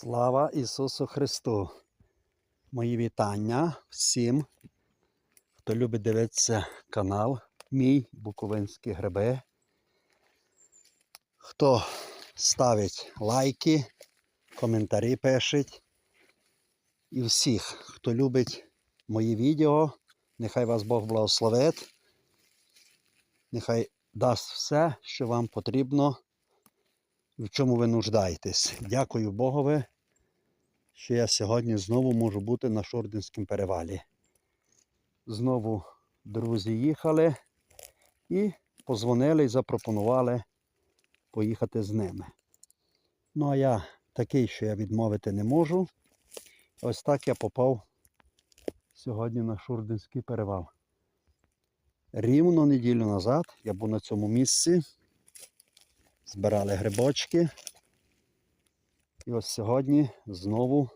Слава Ісусу Христу! Мої вітання всім, хто любить дивитися канал мій Буковинські гриби. Хто ставить лайки, коментарі пишеть. І всіх, хто любить мої відео, нехай вас Бог благословить. Нехай дасть все, що вам потрібно в чому ви нуждаєтесь. Дякую Богові, що я сьогодні знову можу бути на Шординському перевалі. Знову друзі їхали і позвонили і запропонували поїхати з ними. Ну а я такий, що я відмовити не можу. Ось так я попав сьогодні на Шурдинський перевал. Рівно неділю назад я був на цьому місці збирали грибочки. І ось сьогодні знову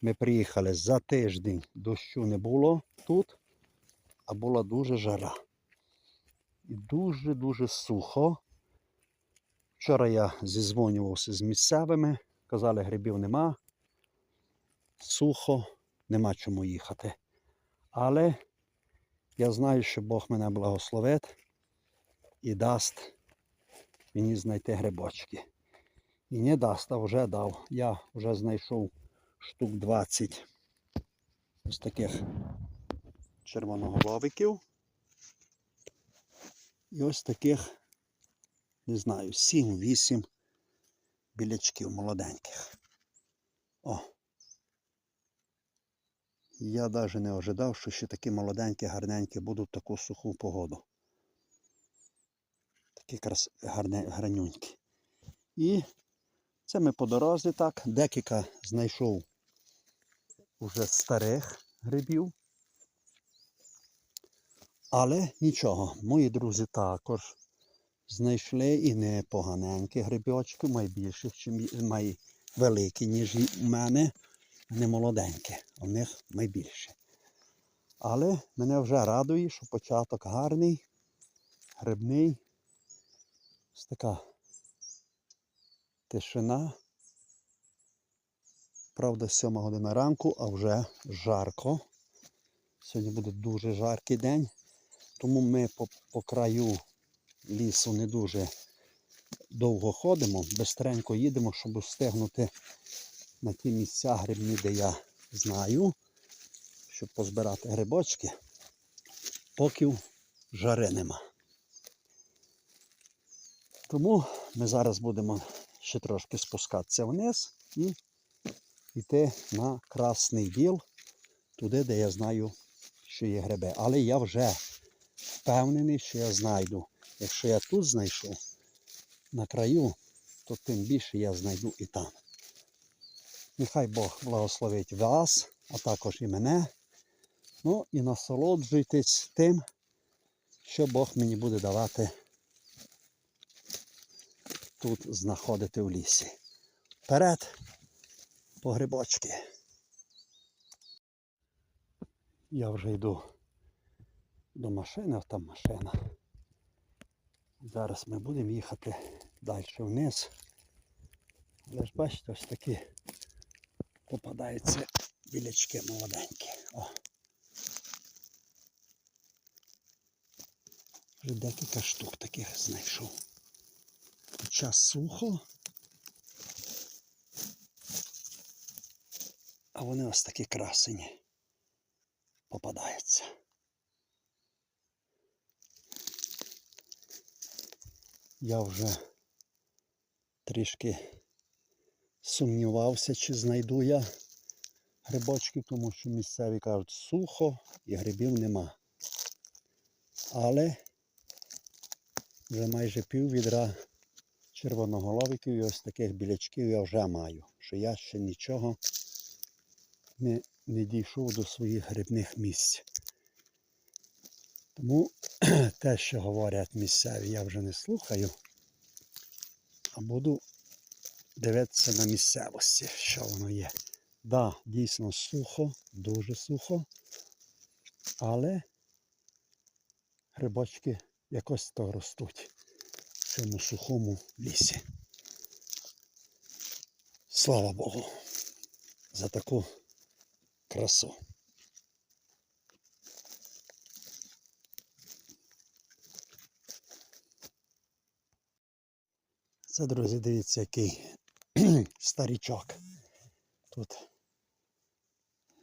ми приїхали за тиждень. Дощу не було тут, а була дуже жара. І дуже-дуже сухо. Вчора я зізвонювався з місцевими, казали, грибів нема. Сухо, нема чому їхати. Але я знаю, що Бог мене благословить і дасть мені знайти грибочки. І не дасть, а вже дав. Я вже знайшов штук 20 ось таких червоноголовиків. І ось таких, не знаю, 7-8 білячків молоденьких. О! Я навіть не ожидав, що ще такі молоденькі, гарненькі будуть таку суху погоду такі крас... І це ми по дорозі так. Декілька знайшов уже старих грибів. Але нічого, мої друзі також знайшли і непоганенькі грибочки, май більше, май великі, ніж у мене, не молоденькі, у них найбільше. Але мене вже радує, що початок гарний, грибний. Ось така тишина. Правда, 7 година ранку, а вже жарко. Сьогодні буде дуже жаркий день, тому ми по, по краю лісу не дуже довго ходимо, бистренько їдемо, щоб встигнути на ті місця грибні, де я знаю, щоб позбирати грибочки, поки жари нема. Тому ми зараз будемо ще трошки спускатися вниз і йти на Красний Діл, туди, де я знаю, що є гриби. Але я вже впевнений, що я знайду. Якщо я тут знайшов на краю, то тим більше я знайду і там. Нехай Бог благословить вас, а також і мене. Ну і насолоджуйтесь тим, що Бог мені буде давати тут знаходити в лісі. Вперед по грибочки. Я вже йду до машини, а там машина. Зараз ми будемо їхати далі вниз. Але ж бачите, ось такі попадаються білячки молоденькі. О. Вже декілька штук таких знайшов. Хоча сухо. А вони ось такі красені попадаються. Я вже трішки сумнівався, чи знайду я грибочки, тому що місцеві кажуть сухо і грибів нема. Але вже майже пів відра червоноголовиків і ось таких білячків я вже маю, що я ще нічого не, не дійшов до своїх грибних місць. Тому те, що говорять місцеві, я вже не слухаю, а буду дивитися на місцевості, що воно є. Так, да, дійсно сухо, дуже сухо, але грибочки якось то ростуть в цьому сухому лісі. Слава Богу за таку красу. Це, друзі, дивіться, який старічок. Тут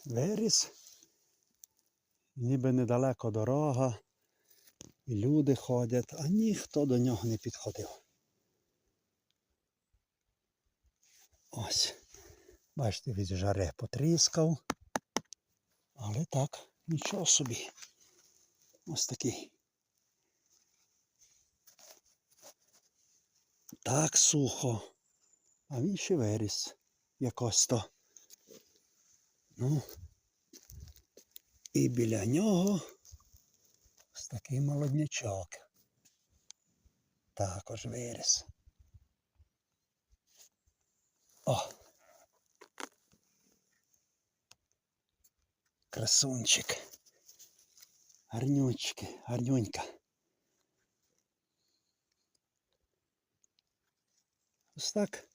виріс, ніби недалеко дорога, і люди ходять, а ніхто до нього не підходив. Ось. Бачите, від жари потріскав. Але так, нічого собі. Ось такий. Так сухо. А він ще виріс якось то. Ну. І біля нього такий молоднячок. Також виріс. О! Красунчик. Гарнючки, гарнюнька. Ось так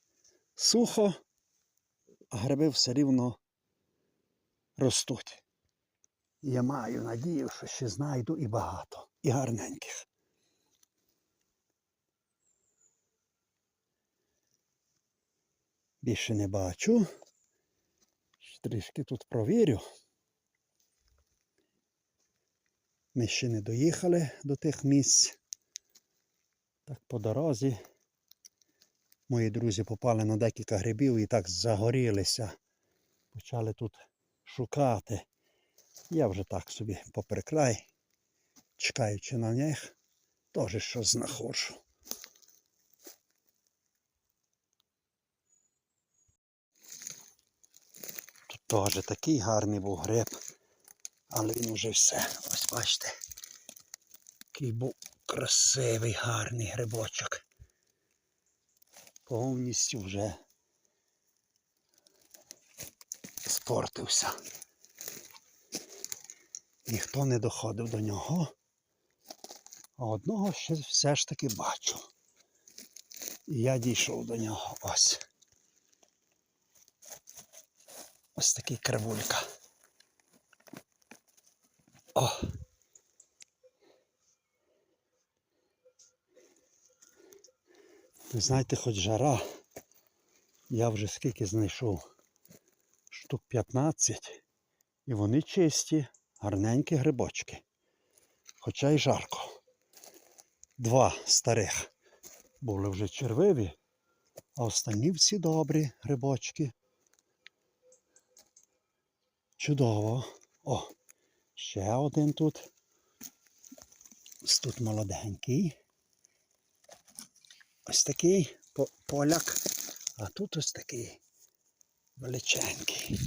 сухо, а гриби все рівно ростуть. Я маю надію, що ще знайду і багато, і гарненьких. Більше не бачу. Трішки тут провірю. Ми ще не доїхали до тих місць. Так по дорозі. Мої друзі попали на декілька грибів і так загорілися. Почали тут шукати. Я вже так собі попри край, чекаючи на них, теж щось знаходжу. Тут теж такий гарний був гриб, але він уже все. Ось бачите. Який був красивий, гарний грибочок. Повністю вже спортився. Ніхто не доходив до нього. А одного ще все ж таки бачу. І я дійшов до нього ось. Ось такий кривулька. О! Ви знаєте, хоч жара, я вже скільки знайшов штук 15, і вони чисті, гарненькі грибочки. Хоча й жарко. Два старих були вже червиві, а останні всі добрі грибочки. Чудово. О, ще один тут. Ось тут молоденький. Ось такий поляк, а тут ось такий величенький.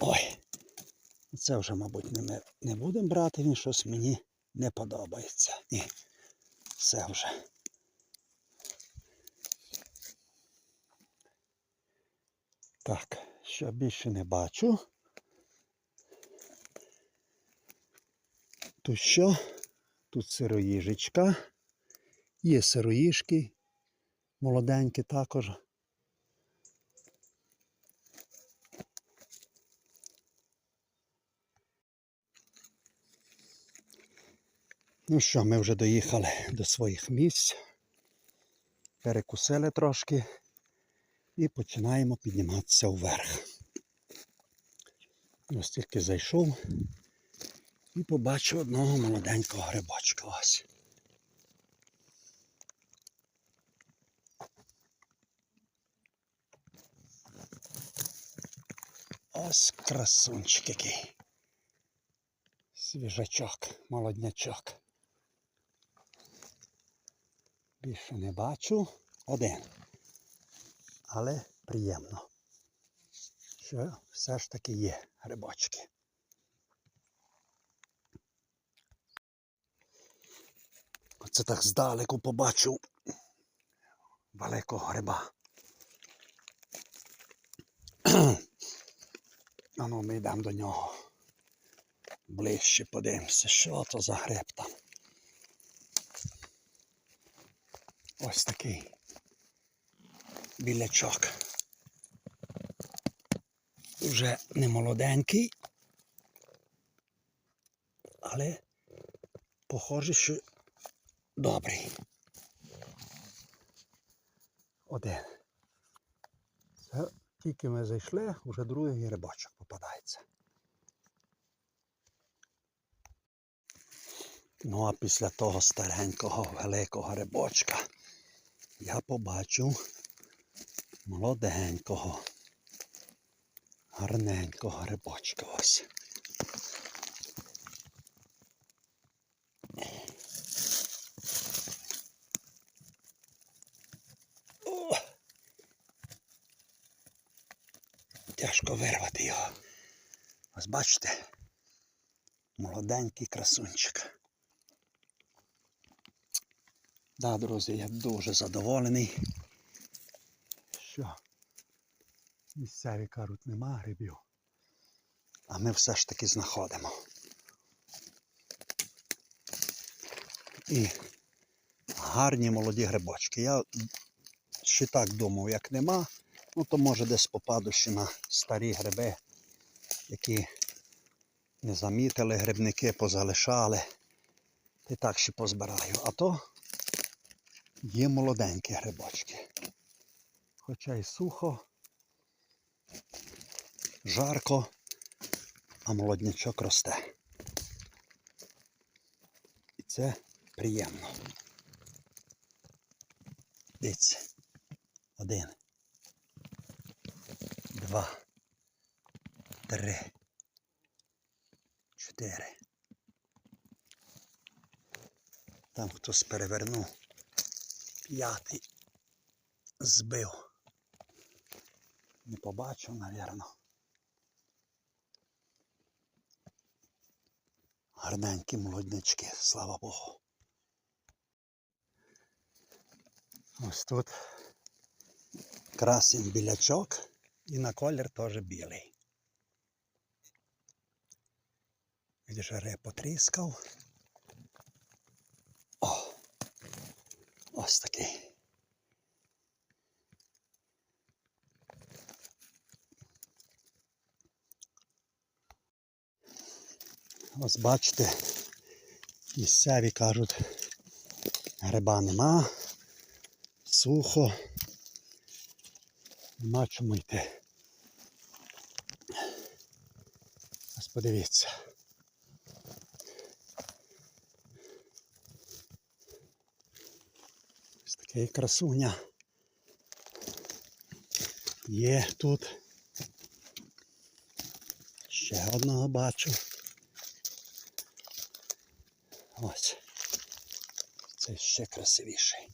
Ой, це вже, мабуть, не, не будемо брати, він щось мені не подобається. Ні, все вже. Так, що більше не бачу. Тут що? Тут сироїжечка. Є сироїжки, молоденькі також. Ну що, ми вже доїхали до своїх місць, перекусили трошки і починаємо підніматися вверх. Ось тільки зайшов і побачив одного молоденького грибочка. Ось. Ось красунчик який. Свіжачок, молоднячок. Більше не бачу. Один. Але приємно, що все ж таки є грибочки. Оце так здалеку побачив великого гриба. А ну ми йдемо до нього. Ближче подивимося, що то за гриб там. Ось такий. білячок. Вже не молоденький, але похоже, що добрий. Один. Це тільки ми зайшли, вже другий рибачок попадається. Ну а після того старенького великого рибочка я побачив молоденького, гарненького рибочка ось. Тяжко вирвати його. Ось бачите? Молоденький красунчик. Да, друзі, я дуже задоволений, що місцеві кажуть, нема грибів. А ми все ж таки знаходимо. І гарні молоді грибочки. Я ще так думав, як нема, ну то може десь попаду ще на старі гриби, які не замітили, грибники позалишали. І так ще позбираю. А то є молоденькі грибочки. Хоча й сухо, жарко, а молоднячок росте. І це приємно. Дивіться. Один. Два. Три. Чотири. Там хтось перевернув. П'ятий. Збив. Не побачив, навірно. Гарненькі молоднички, слава Богу. Ось тут красень білячок і на колір теж білий. Видиш, ре потріскав. О! Ось такий. Ось бачите, місцеві кажуть, гриба нема, сухо, нема чому йти. Ось подивіться. Такий красуня. Є тут. Ще одного бачу. Ось. Це ще красивіший.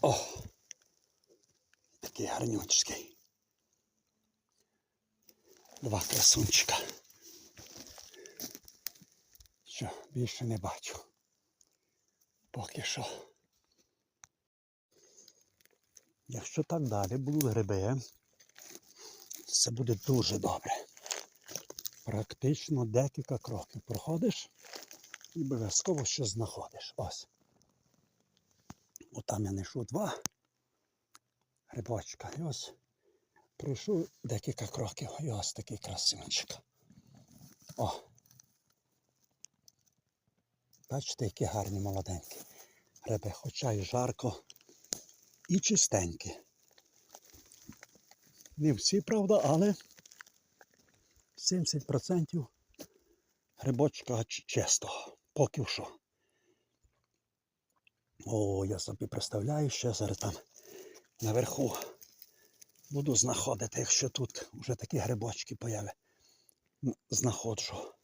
О! Такий гарнючий. Два красунчика. Що, більше не бачу. Поки що. Якщо так далі будуть гриби, це буде дуже добре. Практично декілька кроків проходиш і обов'язково щось знаходиш. Ось. Отам я знайшов два грибочка. І ось пройшов декілька кроків. І ось такий красивчик. О! Бачите, які гарні молоденькі гриби, хоча й жарко і чистенькі. Не всі, правда, але 70% грибочка ч- чистого. Поки що. О, я собі представляю, що я зараз там наверху буду знаходити, якщо тут вже такі грибочки появи. Знаходжу.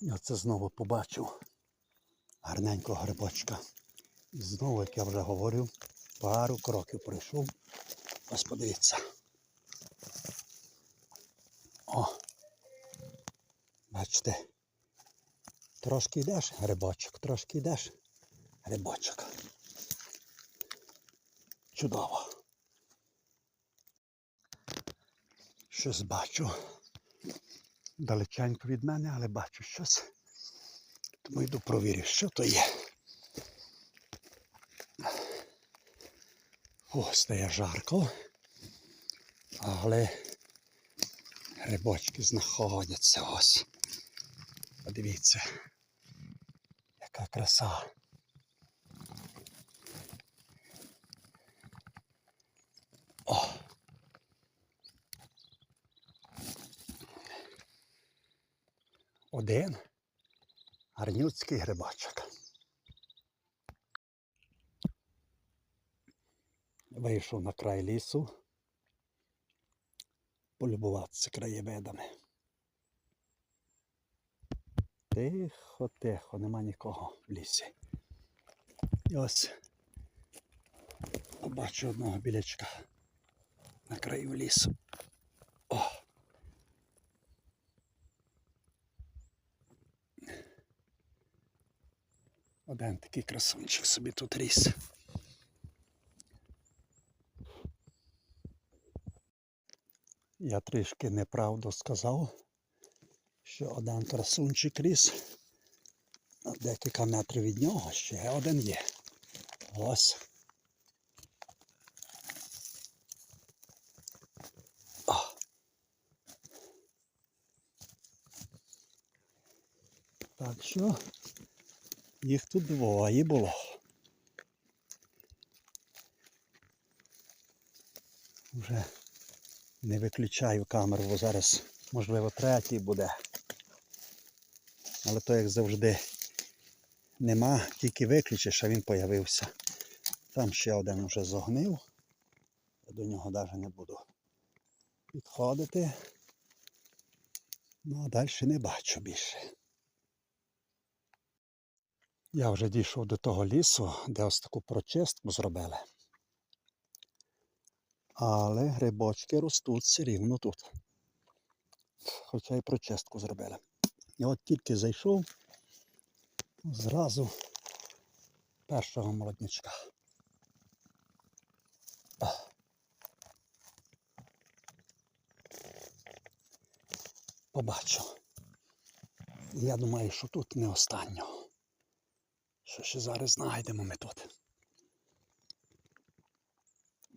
І оце знову побачив гарненького грибочка. І знову, як я вже говорив, пару кроків пройшов. Ось подивіться. О! Бачите, трошки йдеш грибочок, трошки йдеш грибочок. Чудово. Щось бачу. Далеченько від мене, але бачу щось. Тому йду провірю, що то є. О, стає жарко. Але грибочки знаходяться ось. Подивіться, яка краса. Один гарнюцький грибочок. Вийшов на край лісу полюбуватися краєвидами. Тихо, тихо, нема нікого в лісі. І ось побачу одного білячка на краю лісу. Один такий красунчик собі тут ріс. Я трішки неправду сказав, що один красунчик ріс, декілька метрів від нього ще один є. Ось. Так що їх тут двоє було. Вже не виключаю камеру, бо зараз, можливо, третій буде. Але то, як завжди, нема, тільки виключиш, а він появився. Там ще один вже зогнив. Я до нього навіть не буду підходити. Ну а далі не бачу більше. Я вже дійшов до того лісу, де ось таку прочистку зробили. Але грибочки ростуть все рівно тут. Хоча й прочистку зробили. І от тільки зайшов, зразу першого молоднячка. Побачу. Я думаю, що тут не останнього. Що ще зараз знайдемо ми тут.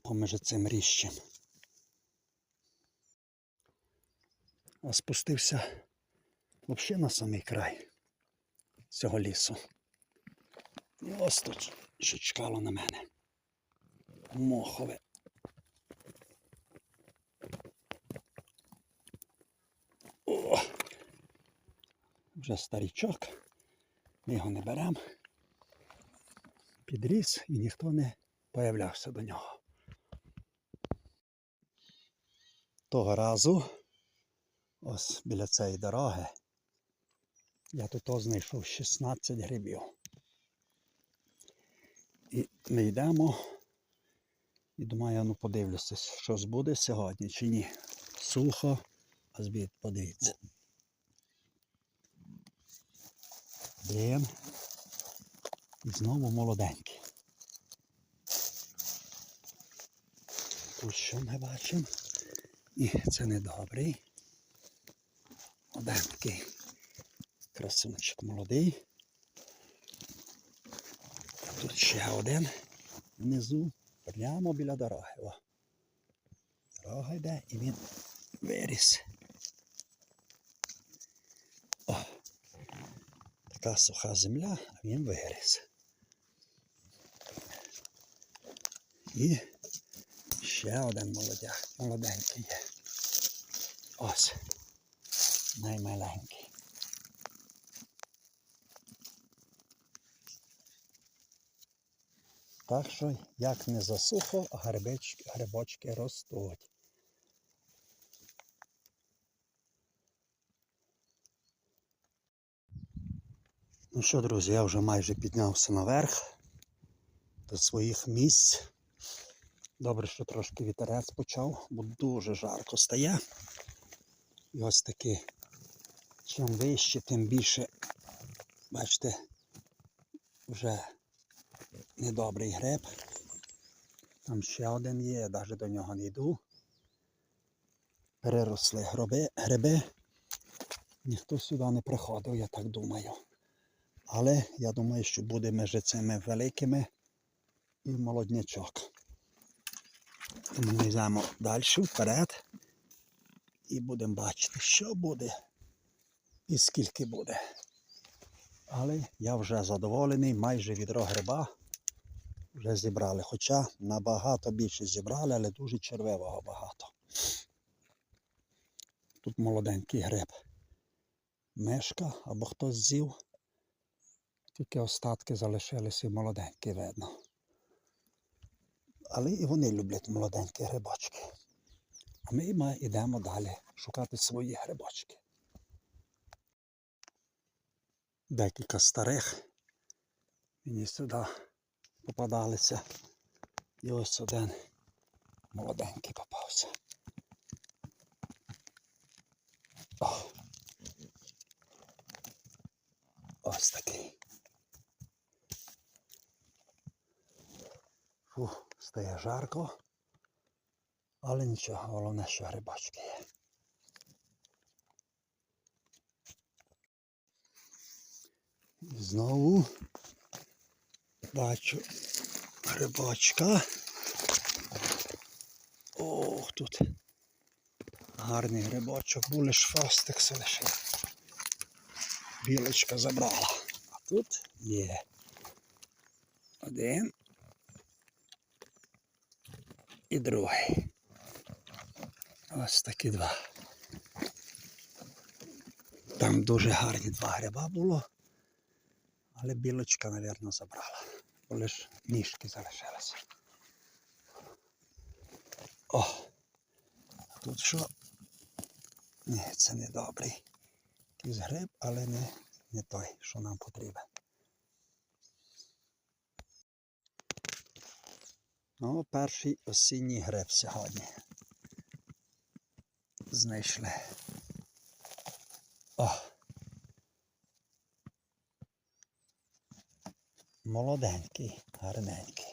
Поміж цим ріщем. А спустився взагалі на самий край цього лісу. І ось тут що чекало на мене. Мохове. О! Вже старічок. Ми його не беремо. Підріс і ніхто не появлявся до нього. Того разу, ось біля цієї дороги, я тут знайшов 16 грибів. І ми йдемо. І думаю, ну подивлюся, що буде сьогодні чи ні. Сухо, а збід, подивіться. Блін. І знову молоденький. Тут що ми бачимо? Ні, це не добрий. Один такий молодий. Тут ще один внизу, прямо біля дороги. О. Дорога йде і він виріс. О. Така суха земля, а він виріс. І ще один молодяк, молоденький є. Ось. Наймаленький. Так що, як не засухо, грибочки, грибочки ростуть. Ну що, друзі, я вже майже піднявся наверх до своїх місць. Добре, що трошки вітерець почав, бо дуже жарко стає. І ось таки, чим вище, тим більше, бачите, вже недобрий гриб. Там ще один є, я навіть до нього не йду. переросли гриби, гриби. Ніхто сюди не приходив, я так думаю. Але я думаю, що буде між цими великими і молоднячок. Ми йдемо далі вперед і будемо бачити, що буде і скільки буде. Але я вже задоволений, майже відро гриба вже зібрали. Хоча набагато більше зібрали, але дуже червивого багато. Тут молоденький гриб. Мешка або хтось з'їв. Тільки остатки залишилися молоденькі видно. Але і вони люблять молоденькі грибочки. А ми йдемо далі шукати свої грибочки. Декілька старих мені сюди попадалися. І ось один молоденький попався. О. Ось такий. Фу, стає жарко. Але нічого, головне, що грибочки є. Знову бачу грибочка. Ох, тут гарний грибочок, був лиш фастик лишив. Білочка забрала. А тут є один і другий. Ось такі два. Там дуже гарні два гриба було, але білочка, мабуть, забрала. Бо лиш ніжки залишилися. О! Тут що? Ні, це не добрий. Якийсь гриб, але не, не той, що нам потрібен. Ну, перший осінній гриб сьогодні. Знайшли. О. Молоденький, гарненький.